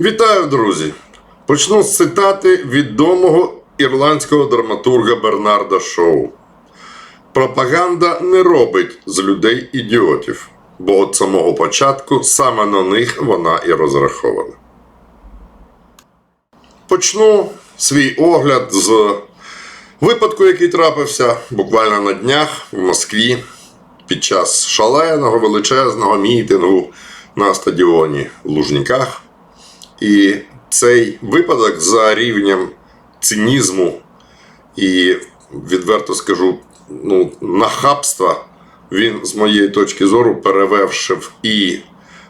Вітаю, друзі! Почну з цитати відомого ірландського драматурга Бернарда Шоу. Пропаганда не робить з людей ідіотів, бо від самого початку саме на них вона і розрахована. Почну свій огляд з випадку, який трапився буквально на днях в Москві під час шаленого величезного мітингу на стадіоні в Лужниках. І цей випадок за рівнем цинізму і, відверто скажу, ну, нахабства, він, з моєї точки зору, перевершив і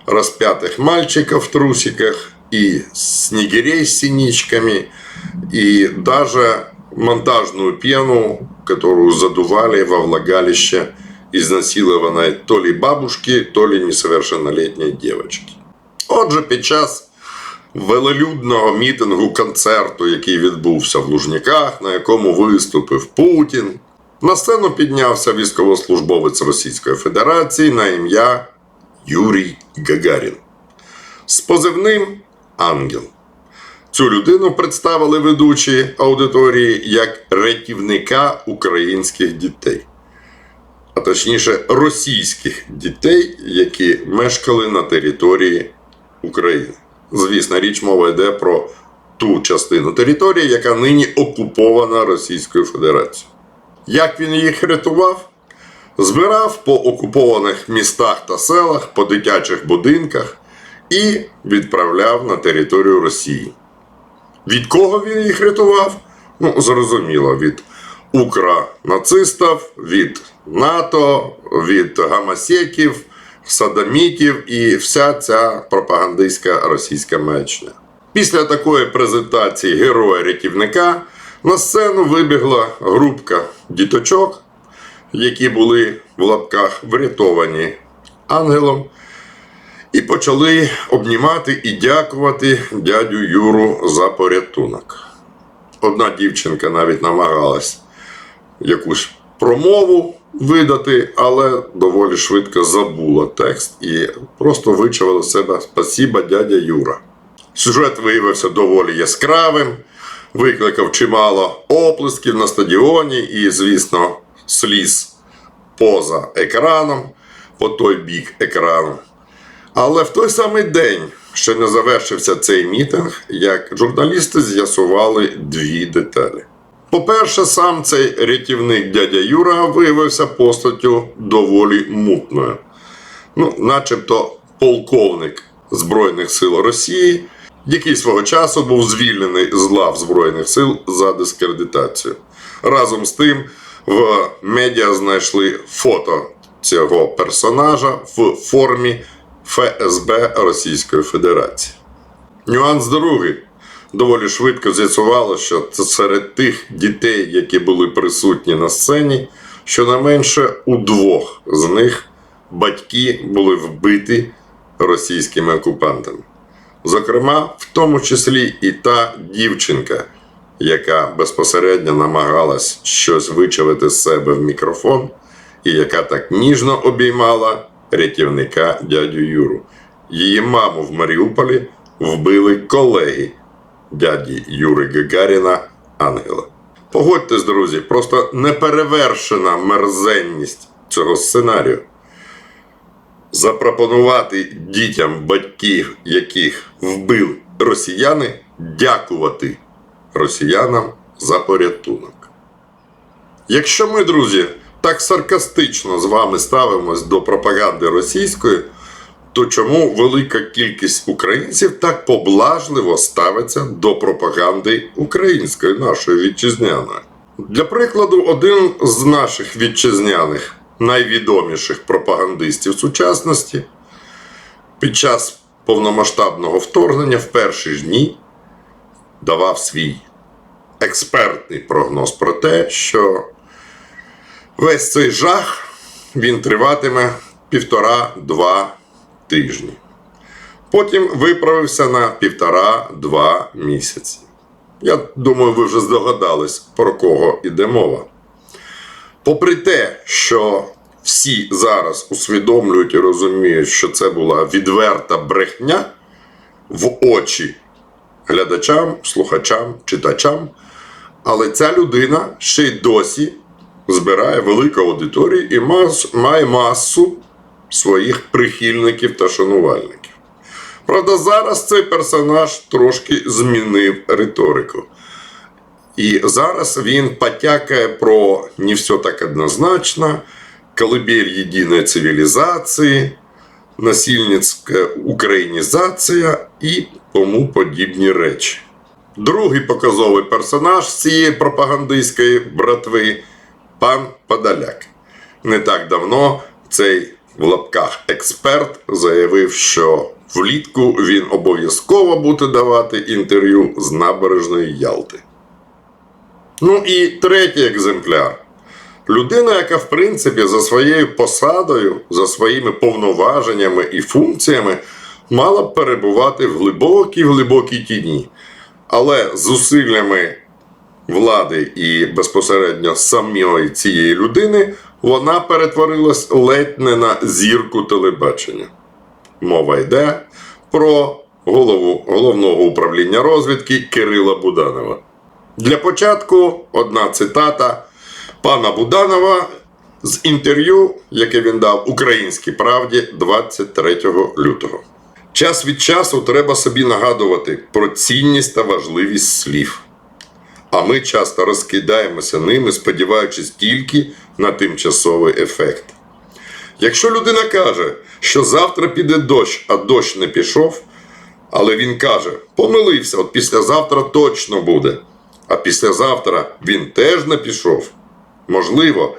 розп'ятих мальчиков в трусиках, и снегирей с синичками, и даже монтажную пену, которую задували во влагалище изнасилованной то ли бабушки, то ли несовершеннолетней девочки. Отже, під час велелюдного мітингу концерту, який відбувся в Лужниках, на якому виступив Путін, на сцену піднявся військовослужбовець Російської Федерації на ім'я Юрій Гагарін з позивним Ангел. Цю людину представили ведучі аудиторії як рятівника українських дітей, а точніше російських дітей, які мешкали на території України. Звісно, річ мова йде про ту частину території, яка нині окупована Російською Федерацією. Як він їх рятував? Збирав по окупованих містах та селах, по дитячих будинках і відправляв на територію Росії. Від кого він їх рятував? Ну, зрозуміло, від укронацистів, від НАТО, від гамасеків, садомітів і вся ця пропагандистська російська маячня. Після такої презентації героя-рятівника на сцену вибігла групка діточок, які були в лапках врятовані ангелом, і почали обнімати і дякувати дядю Юру за порятунок. Одна дівчинка навіть намагалась якусь промову видати, але доволі швидко забула текст і просто вичавила себе Спасіба дядя Юра. Сюжет виявився доволі яскравим, викликав чимало оплесків на стадіоні і, звісно, сліз поза екраном, по той бік екрану. Але в той самий день, ще не завершився цей мітинг, як журналісти з'ясували дві деталі. По-перше, сам цей рятівник дядя Юра виявився постаттю доволі мутною. Ну, начебто полковник Збройних сил Росії, який свого часу був звільнений з лав Збройних сил за дискредитацію. Разом з тим, в медіа знайшли фото цього персонажа в формі ФСБ Російської Федерації. Нюанс другий. Доволі швидко з'ясувало, що це серед тих дітей, які були присутні на сцені, щонайменше у двох з них батьки були вбиті російськими окупантами. Зокрема, в тому числі і та дівчинка, яка безпосередньо намагалась щось вичавити з себе в мікрофон, і яка так ніжно обіймала рятівника дядю Юру. Її маму в Маріуполі вбили колеги дяді Юри Гагаріна Ангела. Погодьтесь, друзі, просто неперевершена мерзенність цього сценарію. Запропонувати дітям батьків, яких вбили росіяни, дякувати росіянам за порятунок. Якщо ми, друзі, так саркастично з вами ставимось до пропаганди російської, то чому велика кількість українців так поблажливо ставиться до пропаганди української, нашої вітчизняної? Для прикладу, один з наших вітчизняних найвідоміших пропагандистів сучасності під час повномасштабного вторгнення в перші ж дні давав свій експертний прогноз про те, що Весь цей жах він триватиме півтора-два тижні. Потім виправився на півтора-два місяці. Я думаю, ви вже здогадались, про кого йде мова. Попри те, що всі зараз усвідомлюють і розуміють, що це була відверта брехня, в очі глядачам, слухачам, читачам. Але ця людина ще й досі збирає велику аудиторію і має масу своїх прихильників та шанувальників. Правда, зараз цей персонаж трошки змінив риторику. І зараз він потякає про не все так однозначно, колыбель єдиної цивілізації, насильницька українізація і тому подібні речі. Другий показовий персонаж цієї пропагандистської братви пан Подоляк. Не так давно цей в лапках експерт заявив, що влітку він обов'язково буде давати інтерв'ю з набережної Ялти. Ну і третій екземпляр. Людина, яка, в принципі, за своєю посадою, за своїми повноваженнями і функціями мала б перебувати в глибокій глибокій тіні. Але зусиллями влади і безпосередньо самої цієї людини вона перетворилась ледь не на зірку телебачення. Мова йде про голову головного управління розвідки Кирила Буданова. Для початку одна цитата пана Буданова з інтерв'ю, яке він дав Українській правді 23 лютого. Час від часу треба собі нагадувати про цінність та важливість слів. А ми часто розкидаємося ними, сподіваючись тільки на тимчасовий ефект. Якщо людина каже, що завтра піде дощ, а дощ не пішов, але він каже, помилився, от післязавтра точно буде, а післязавтра він теж не пішов. Можливо,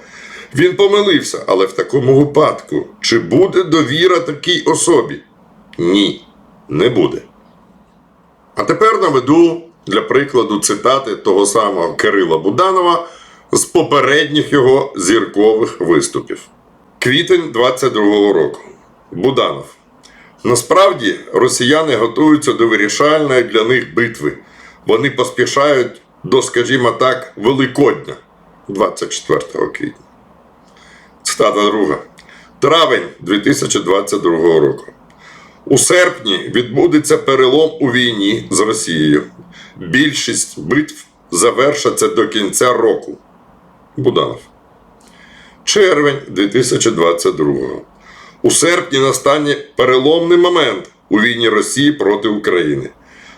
він помилився, але в такому випадку, чи буде довіра такій особі? Ні, не буде. А тепер наведу для прикладу цитати того самого Кирила Буданова з попередніх його зіркових виступів. Квітень 22-го року. Буданов. Насправді росіяни готуються до вирішальної для них битви. Вони поспішають до, скажімо так, Великодня 24 квітня. Цитата друга. Травень 2022 року. У серпні відбудеться перелом у війні з Росією. Більшість битв завершаться до кінця року. Буданов. Червень 2022. У серпні настане переломний момент у війні Росії проти України.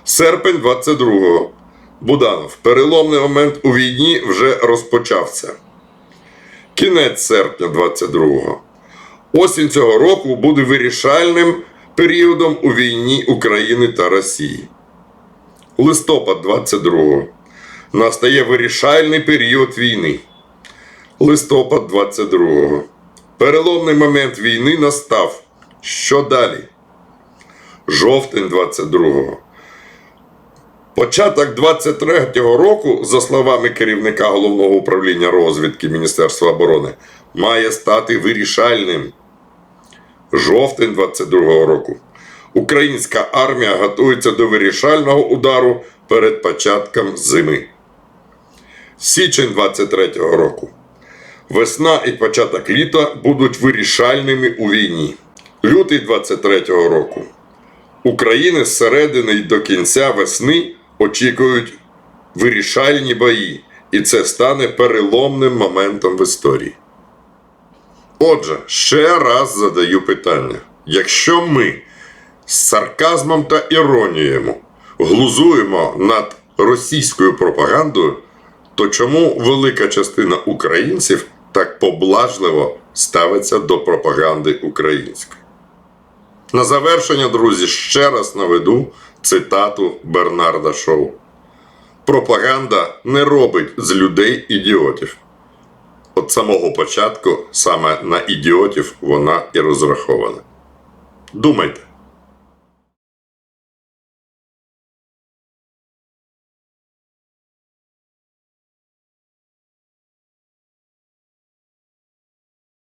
Серпень 22. Буданов. Переломний момент у війні вже розпочався. Кінець серпня 22. Осінь цього року буде вирішальним періодом у війні України та Росії. Листопад 22. Настає вирішальний період війни. Листопад 22. Переломний момент війни настав. Що далі? Жовтень 22. Початок 23-го року, за словами керівника головного управління розвідки Міністерства оборони, має стати вирішальним. Жовтень 22-го року. Українська армія готується до вирішального удару перед початком зими. Січень 23-го року. Весна і початок літа будуть вирішальними у війні. Лютий 23-го року. України з середини й до кінця весни очікують вирішальні бої, і це стане переломним моментом в історії. Отже, ще раз задаю питання: якщо ми з сарказмом та іронією глузуємо над російською пропагандою, то чому велика частина українців так поблажливо ставиться до пропаганди української? На завершення, друзі, ще раз наведу цитату Бернарда Шоу. Пропаганда не робить з людей ідіотів. От самого початку саме на ідіотів вона і розрахована. Думайте.